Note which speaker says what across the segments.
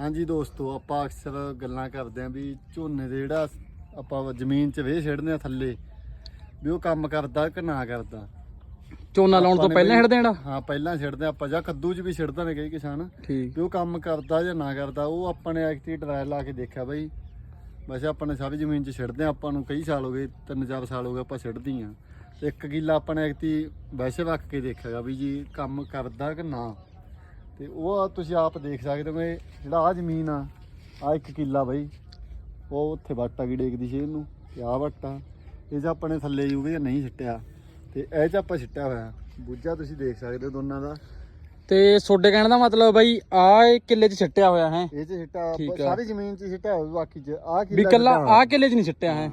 Speaker 1: ਹਾਂਜੀ ਦੋਸਤੋ ਆਪਾਂ ਅਕਸਰ ਗੱਲਾਂ ਕਰਦੇ ਆਂ ਵੀ ਝੋਨੇ ਦੇ ਜਿਹੜਾ ਆਪਾਂ ਜ਼ਮੀਨ 'ਚ ਵੇਹ ਛੱਡਦੇ ਆ ਥੱਲੇ ਵੀ ਉਹ ਕੰਮ ਕਰਦਾ ਕਿ ਨਾ ਕਰਦਾ।
Speaker 2: ਝੋਨਾ ਲਾਉਣ ਤੋਂ ਪਹਿਲਾਂ ਛੱਡ ਦੇਣਾ
Speaker 1: ਹਾਂ ਪਹਿਲਾਂ ਛੱਡਦੇ ਆ ਆਪਾਂ ਜਾਂ ਕੱਦੂ 'ਚ ਵੀ ਛੱਡਦੇ ਨੇ ਕਈ ਕਿਸਾਨ। ਵੀ ਉਹ ਕੰਮ ਕਰਦਾ ਜਾਂ ਨਾ ਕਰਦਾ ਉਹ ਆਪਾਂ ਨੇ ਐਕਟੀ ਟਰਾਇਲ ਲਾ ਕੇ ਦੇਖਿਆ ਬਈ। ਵੈਸੇ ਆਪਾਂ ਨੇ ਸਾਰੀ ਜ਼ਮੀਨ 'ਚ ਛੱਡਦੇ ਆ ਆਪਾਂ ਨੂੰ ਕਈ ਸਾਲ ਹੋ ਗਏ ਤਿੰਨ ਚਾਰ ਸਾਲ ਹੋ ਗਏ ਆਪਾਂ ਛੱਡਦੀ ਆ ਇੱਕ ਕਿੱਲਾ ਆਪਾਂ ਨੇ ਐਕਟੀ ਵੈਸੇ ਰੱਖ ਕੇ ਦੇਖਿਆਗਾ ਵੀ ਜੀ ਕੰਮ ਕਰਦਾ ਕਿ ਨਾ। ਤੇ ਉਹ ਆ ਤੁਸੀਂ ਆਪ ਦੇਖ ਸਕਦੇ ਹੋ ਇਹ ਜਿਹੜਾ ਆ ਜ਼ਮੀਨ ਆ ਆ ਇੱਕ ਕਿੱਲਾ ਬਈ। ਉਹ ਉੱਥੇ ਵਾਟਾ ਕੀ ਡੇਕਦੀ ਸੀ ਇਹਨੂੰ ਤੇ ਆ ਵਾਟਾ ਇਹ 'ਚ ਆਪਾਂ ਨੇ ਥੱਲੇ ਜਾਂ ਨਹੀਂ ਛਿੱਟਿਆ ਤੇ ਇਹ 'ਚ ਆਪਾਂ ਛਿੱਟਿਆ ਹੋਇਆ। ਬੂਝਾ ਤੁਸੀਂ ਦੇਖ ਸਕਦੇ ਹੋ ਦੋਨਾਂ ਦਾ।
Speaker 2: ਤੇ ਤੁਹਾਡੇ ਕਹਿਣ ਦਾ ਮਤਲਬ ਬਈ ਆ ਇਹ ਕਿੱਲੇ 'ਚ ਛੱਟਿਆ ਹੋਇਆ ਹੈ।
Speaker 1: ਇਹ 'ਚ ਛਿੱਟਾ
Speaker 2: ਠੀਕ ਆ।
Speaker 1: ਸਾਰੀ ਜ਼ਮੀਨ 'ਚ ਛਿੱਟਿਆ ਹੋਇਆ ਬਾਕੀ 'ਚ ਆ
Speaker 2: ਵੀ ਕੱਲਾ ਆ ਕਿੱਲੇ 'ਚ ਨਹੀਂ ਛੱਟਿਆ ਹੈ।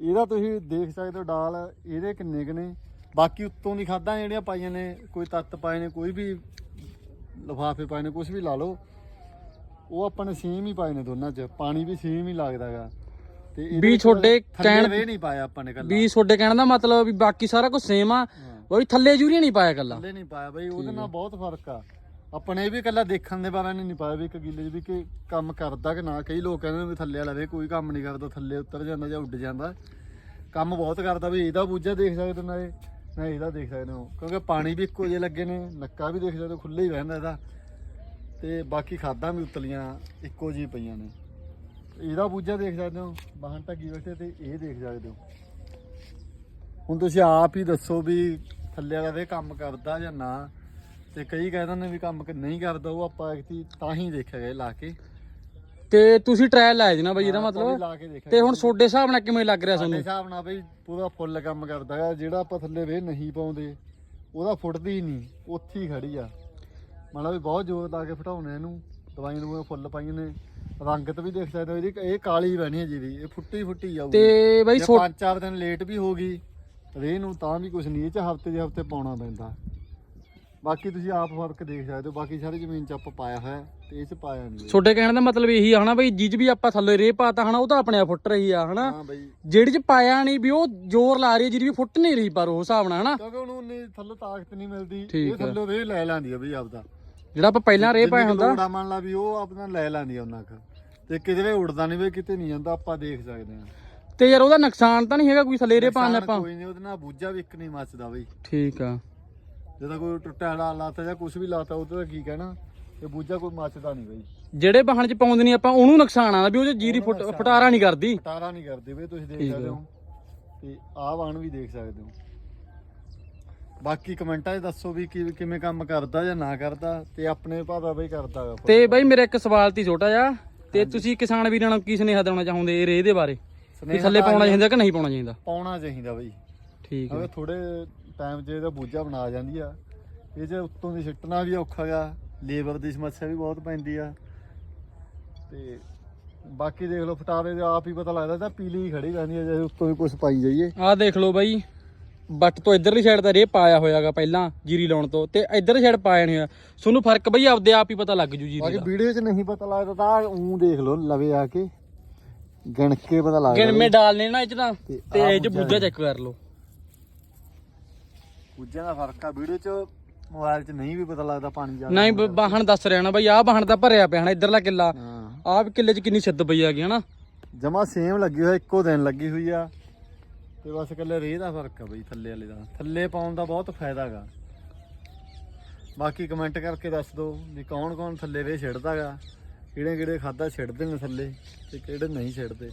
Speaker 1: ਇਹਦਾ ਤੁਸੀਂ ਦੇਖ ਸਕਦੇ ਹੋ ਡਾਲ ਇਹਦੇ ਕਿੰਨੇ ਕੁ ਨੇ। ਬਾਕੀ ਉੱਤੋਂ ਦੀ ਖਾਦਾਂ ਜਿਹੜੀਆਂ ਪਾਈਆਂ ਨੇ ਕੋਈ ਤੱਤ ਪਾਏ ਨੇ ਕੋਈ ਵੀ ਲਫਾਫੇ ਪਾਏ ਨੇ ਕੁਝ ਵੀ ਲਾ ਲਓ। ਉਹ ਆਪਾਂ ਨੇ ਸੇਮ ਹੀ ਪਾਏ ਨੇ ਦੋਨਾਂ 'ਚ। ਪਾਣੀ ਵੀ ਸੇਮ ਹੀ ਲੱਗਦਾਗਾ ਤੇ ਇਹਦੇ
Speaker 2: ਵੀ
Speaker 1: ਵਿੱਚ
Speaker 2: ਤੁਹਾਡੇ
Speaker 1: ਥੱਲੇ
Speaker 2: ਕਹਿਣ-
Speaker 1: ਵੇ ਨਹੀਂ ਪਾਇਆ ਆਪਾਂ ਨੇ ਕੱਲਾ
Speaker 2: ਵੀ ਤੁਹਾਡੇ ਕਹਿਣ ਦਾ ਮਤਲਬ ਵੀ ਬਾਕੀ ਸਾਰਾ ਕੁਝ ਸੇਮ ਆ।
Speaker 1: ਹਾਂ।
Speaker 2: ਬਈ ਥੱਲੇ ਯੂਰੀਆ ਨਹੀਂ ਪਾਇਆ ਕੱਲਾ
Speaker 1: ਥੱਲੇ ਨਹੀਂ ਪਾਇਆ ਬਈ ਉਹਦੇ ਨਾਲ ਬਹੁਤ ਫ਼ਰਕ ਆ। ਆਪਣੇ ਇਹ ਵੀ ਕੱਲਾ ਦੇਖਣ ਦੇ ਬਾਰੇ ਨਹੀਂ ਪਾਇਆ ਵੀ ਇੱਕ ਗਿੱਲੇ 'ਚ ਵੀ ਕਿ ਕੰਮ ਕਰਦਾ ਕਿ ਨਾ। ਕਈ ਲੋਕ ਕਹਿੰਦੇ ਨੇ ਵੀ ਥੱਲੇ ਵਾਲਾ ਵੇ ਕੋਈ ਕੰਮ ਨਹੀਂ ਕਰਦਾ ਥੱਲੇ ਉਤਰ ਜਾਂਦਾ ਜਾਂ ਉੱਡ ਜਾਂਦਾ। ਕੰਮ ਬਹੁਤ ਕਰਦਾ ਵੀ ਇਹਦਾ ਬੂਝਾ ਦੇਖ ਸਕਦੇ ਨਾ ਇਹ। ਨਾ ਇਹਦਾ ਦੇਖ ਸਕਦੇ ਹੋ। ਕਿਉਂਕਿ ਪਾਣੀ ਵੀ ਇੱਕੋ ਜਿਹੇ ਲੱਗੇ ਨੇ, ਨੱਕਾ ਵੀ ਦੇਖ ਸਕਦੇ ਹੋ ਖੁੱਲੇ ਹੀ ਰਹਿੰਦਾ ਇਹਦਾ। ਤੇ ਬਾਕੀ ਖਾਦਾਂ ਵੀ ਉਤਲੀਆਂ ਇੱਕੋ ਜਿਹੀ ਪਈਆਂ ਨੇ। ਇਹਦਾ ਬੂਝਾ ਦੇਖ ਸਕਦੇ ਹੋ ਬਾਹਰ ਢੱਗੀ ਬੈਠੇ ਤੇ ਇਹ ਦੇਖ ਸਕਦੇ ਹੋ। ਹੁਣ ਤੁਸੀਂ ਆਪ ਹੀ ਦੱਸੋ ਵੀ ਥੱਲੇ ਵਾਲਾ ਵੇ ਕੰਮ ਕਰਦਾ ਜਾਂ ਨਾ। ਤੇ ਕਈ ਕਹਿੰਦੇ ਨੇ ਵੀ ਕੰਮ ਨਹੀਂ ਕਰਦਾ, ਉਹ ਆਪਾਂ ਐਕਟੀ ਤਾਂ ਹੀ ਦੇਖਿਆ ਗਿਆ ਲਾ ਕੇ।
Speaker 2: ਤੇ ਤੁਸੀਂ ਟ੍ਰਾਇਲ ਲਾਇਆ ਜੀ ਨਾ ਬਈ ਇਹਦਾ ਮਤਲਬ?
Speaker 1: ਲਾ ਕੇ ਦੇਖਿਆ
Speaker 2: ਤੇ ਹੁਣ ਤੁਹਾਡੇ ਹਿਸਾਬ ਨਾਲ ਕਿਵੇਂ ਲੱਗ ਰਿਹਾ
Speaker 1: ਸਾਡੇ
Speaker 2: ਤੁਹਾਨੂੰ
Speaker 1: ਹਿਸਾਬ ਨਾਲ ਬਈ ਪੂਰਾ ਫੁੱਲ ਕੰਮ ਕਰਦਾ ਹੈ ਜਿਹੜਾ ਆਪਾਂ ਥੱਲੇ ਵੇ ਨਹੀਂ ਪਾਉਂਦੇ ਉਹਦਾ ਫੁੱਟਦੀ ਹੀ ਨਹੀਂ ਉੱਥੇ ਹੀ ਖੜੀ ਆ। ਮਤਲਬ ਵੀ ਬਹੁਤ ਜ਼ੋਰ ਲਾ ਕੇ ਫਟਾਉਣੇ ਇਹਨੂੰ ਦਵਾਈਆਂ ਨੂੰ ਫੁੱਲ ਪਾਈਆਂ ਨੇ। ਰੰਗਤ ਵੀ ਦੇਖ ਸਕਦੇ ਹੋ ਇਹਦੀ ਇਹ ਕਾਲੀ ਬਣੀ ਹੈ ਜੀ ਵੀ ਇਹ ਫੁੱਟੀ ਫੁੱਟੀ ਜਾਊਗੀ
Speaker 2: ਤੇ ਬਈ
Speaker 1: ਜੇ ਪੰਜ ਚਾਰ ਦਿਨ ਲੇਟ ਵੀ ਹੋ ਗਈ ਰੇ ਨੂੰ ਤਾਂ ਵੀ ਕੁਝ ਨਹੀਂ ਇਹ ਚ ਹਫ਼ਤੇ ਦੇ ਹਫ਼ਤੇ ਪਾਉਣਾ ਪੈਂਦਾ। ਬਾਕੀ ਤੁਸੀਂ ਆਪ ਫ਼ਰਕ ਦੇਖ ਸਕਦੇ ਹੋ ਬਾਕੀ ਸਾਰੀ ਜ਼ਮੀਨ ਚ ਆਪਾਂ ਪਾਇਆ ਹੋਇਆ। ਤੇ ਪਾਇਆ ਨਹੀਂ
Speaker 2: ਤੁਹਾਡੇ ਕਹਿਣ ਦਾ ਮਤਲਬ ਇਹੀ ਆ ਹਨਾ ਬਈ ਜਿਜ ਵੀ ਆਪਾਂ ਥੱਲੇ ਰੇ ਪਾਤਾ ਹਨਾ ਉਹ ਤਾਂ ਆਪਣੇ ਆਪ ਫੁੱਟ ਰਹੀ ਆ ਹਨਾ।
Speaker 1: ਹਾਂ ਬਈ।
Speaker 2: ਜਿਹੜੀ ਚ ਪਾਇਆ ਨਹੀਂ ਵੀ ਉਹ ਜ਼ੋਰ ਲਾ ਰਹੀ ਜਿਹੜੀ ਵੀ ਫੁੱਟ ਨਹੀਂ ਰਹੀ ਪਰ ਉਹ ਹਿਸਾਬ ਨਾਲ ਹਨਾ।
Speaker 1: ਕਿਉਂਕਿ ਉਹਨੂੰ ਉਨੀ ਥੱਲੇ ਤਾਕਤ ਨਹੀਂ ਮਿਲਦੀ।
Speaker 2: ਠੀਕ
Speaker 1: ਇਹ। ਥੱਲੇ ਰੇ ਲੈ ਲੈਂਦੀ ਆ ਬਈ ਆਪਦਾ।
Speaker 2: ਜਿਹੜਾ ਆਪਾਂ ਪਹਿਲਾਂ ਰੇ ਪਾਇਆ ਹੁੰਦਾ।
Speaker 1: ਲੋੜਾ ਮੰਨ ਲਾ ਵੀ ਉਹ ਆਪਣਾ ਲੈ ਲੈਂਦੀ ਆ ਉਹਨਾਂ ਕ ਤੇ ਕਿਤੇ ਵੀ ਉੜਦਾ ਨਹੀਂ ਵੀ ਕਿਤੇ ਨਹੀਂ ਜਾਂਦਾ ਆਪਾਂ ਦੇਖ ਸਕਦੇ ਆ।
Speaker 2: ਤੇ ਯਾਰ ਉਹਦਾ ਨੁਕਸਾਨ ਤਾਂ ਨਹੀਂ ਹੈਗਾ ਕੋਈ ਥੱਲੇ ਰੇ ਪਾਉਣ ਦਾ ਆਪਾਂ?
Speaker 1: ਕੋਈ ਨਹੀਂ ਉਹਦੇ ਨਾਲ ਬੂਝਾ ਵੀ ਇੱਕ ਨਹੀਂ ਮੱਚਦਾ ਬਈ।
Speaker 2: ਠੀਕ ਆ।
Speaker 1: ਜਦੋਂ ਕੋਈ ਟੁੱਟਾ ਲਾ ਲਾਤਾ ਜਾਂ ਕੁਝ ਵੀ ਲਾਤਾ ਉਹਦਾ ਕੀ ਕਹਿਣਾ? ਇਹ ਬੂਝਾ ਕੋਈ ਮੱਚਦਾ ਨਹੀਂ ਬਈ।
Speaker 2: ਜਿਹੜੇ ਵਾਹਣ ਚ ਪਾਉਂਦੇ ਨਹੀਂ ਆਪਾਂ ਉਹਨੂੰ ਨੁਕਸਾਨ ਆਉਂਦਾ ਵੀ ਉਹ 'ਚ ਜੀਰੀ ਫੁੱਟ ਫਟਾਰਾ ਨਹੀਂ ਕਰਦੀ।
Speaker 1: ਟਾਰਾ ਨਹੀਂ ਕਰਦੇ ਬਈ ਤੁਸੀਂ ਦੇਖ
Speaker 2: ਠੀਕ
Speaker 1: ਸਕਦੇ
Speaker 2: ਹੈ।
Speaker 1: ਹੋ ਤੇ ਆਹ ਵਾਣ ਵੀ ਦੇਖ ਸਕਦੇ ਹੋ। ਬਾਕੀ ਕਮੈਂਟਾਂ 'ਚ ਦੱਸੋ ਵੀ ਕਿ ਕਿਵੇਂ ਕੰਮ ਕਰਦਾ ਜਾਂ ਨਾ ਕਰਦਾ ਤੇ ਆਪਣੇ ਭਾਦਾ ਬਈ ਕਰਦਾ ਗਾ
Speaker 2: ਤੇ ਬਾਈ ਮੇਰਾ ਇੱਕ ਸਵਾਲ ਤੀ ਛੋਟਾ ਜਿਹਾ ਤੇ ਤੁਸੀਂ ਕਿਸਾਨ ਵੀਰਾਂ ਨੂੰ ਕੀ ਸੁਨੇਹਾ ਦੇਣਾ ਚਾਹੁੰਦੇ ਇਹ ਰੇ ਦੇ ਬਾਰੇ? ਵੀ
Speaker 1: ਸੁਨੇਹਾ
Speaker 2: ਥੱਲੇ
Speaker 1: ਤਾਂ
Speaker 2: ਪਾਉਣਾ
Speaker 1: ਇਹ
Speaker 2: ਚਾਹੀਦਾ ਕਿ ਨਹੀਂ ਪਾਉਣਾ ਚਾਹੀਦਾ?
Speaker 1: ਪਾਉਣਾ ਚਾਹੀਦਾ ਬਈ।
Speaker 2: ਠੀਕ ਹੈ
Speaker 1: ਅਗਰ ਥੋੜੇ ਟਾਈਮ 'ਚ ਇਹਦਾ ਬੂਝਾ ਬਣਾ ਜਾਂਦੀ ਆ ਇਹ ਜੇ ਉੱਤੋਂ ਦੀ ਸਿੱਟਣਾ ਵੀ ਔਖਾ ਗਾ ਲੇਬਰ ਦੀ ਸਮੱਸਿਆ ਵੀ ਬਹੁਤ ਪੈਂਦੀ ਆ। ਤੇ ਬਾਕੀ ਦੇਖ ਲਓ ਫਟਾਰੇ ਦੇ ਆਪ ਹੀ ਪਤਾ ਲੱਗਦਾ ਤਾਂ ਪੀਲੀ ਹੀ ਖੜੀ ਰਹਿੰਦੀ ਆ ਜੇ ਉੱਤੋਂ ਵੀ ਕੁਝ ਪਾਈ ਜਾਈਏ।
Speaker 2: ਆਹ ਦੇਖ ਲਓ ਬਾਈ ਬੱਟ ਤੋਂ ਇਧਰਲੀ ਸਾਈਡ ਤਾਂ ਰੇ ਪਾਇਆ ਹੋਇਆਗਾ ਪਹਿਲਾਂ ਜੀਰੀ ਲਾਉਣ ਤੋਂ ਤੇ ਇਧਰਲੀ ਸਾਈਡ ਪਾਇਆ ਨਹੀਂ ਹੋਇਆ। ਤੁਹਾਨੂੰ ਫ਼ਰਕ ਬਈ ਆਪਦੇ ਆਪ ਹੀ ਪਤਾ ਲੱਗ ਜੂ ਜੀਰੀ
Speaker 1: ਬਾਕੀ
Speaker 2: ਦਾ।
Speaker 1: ਵੀਡੀਓ 'ਚ ਨਹੀਂ ਪਤਾ ਲੱਗਦਾ ਤਾਂ ਉਹ ਦੇਖ ਲਓ ਲਵੇ ਆ ਕੇ। ਗਿਣ ਕੇ ਪਤਾ ਲੱਗਦਾ
Speaker 2: ਗਿਣਵੇਂ ਡਾਲਨੇ ਨਾ ਇਹ ਚ ਤਾਂ
Speaker 1: ਤੇ
Speaker 2: ਤੇ
Speaker 1: ਆਹ
Speaker 2: ਇਹ ਚ ਬੂਝਾ ਚੈੱਕ ਕਰ ਲਓ।
Speaker 1: ਬੂਝਿਆਂ ਦਾ ਫ਼ਰਕ ਆ ਵੀਡੀਓ 'ਚ ਮੋਬਾਈਲ 'ਚ ਨਹੀਂ ਵੀ ਪਤਾ ਲੱਗਦਾ ਪਾਣੀ ਜ਼ਿਆਦਾ
Speaker 2: ਨਹੀਂ ਬ- ਬਾਹਣ ਦੱਸ ਰਿਹਾ ਨਾ ਬਈ ਆਹ ਬਾਹਣ ਤਾਂ ਭਰਿਆ ਪਿਆ ਹਨਾ ਇਧਰਲਾ ਕਿੱਲਾ।
Speaker 1: ਹਾਂ।
Speaker 2: ਆਹ ਵੀ ਕਿੱਲੇ ਚ ਕਿੰਨੀ ਛਿੱਦ ਪਈ ਹੈਗੀ ਹਨਾ।
Speaker 1: ਜਮਾ ਸੇਮ ਲੱਗੀ ਹੋਈ ਇੱਕੋ ਦਿਨ ਲੱਗੀ ਹੋਈ ਆ। ਤੇ ਬਸ ਇਕੱਲੇ ਰੇਹ ਦਾ ਫ਼ਰਕ ਆ ਬਈ ਥੱਲੇ ਵਾਲੇ ਦਾ। ਥੱਲੇ ਪਾਉਣ ਦਾ ਬਹੁਤ ਫਾਇਦਾ ਹੈਗਾ ਬਾਕੀ ਕਮੈਂਟ ਕਰਕੇ ਦੱਸ ਦਿਓ ਵੀ ਕੌਣ ਕੌਣ ਥੱਲੇ ਰੇਹ ਛਿੜਦਾਗਾ ਕਿਹੜੇ ਕਿਹੜੇ ਖਾਦਾ ਛਿੜਦੇ ਨੇ ਥੱਲੇ ਤੇ ਕਿਹੜੇ ਨਹੀਂ ਛਿੜਦੇ।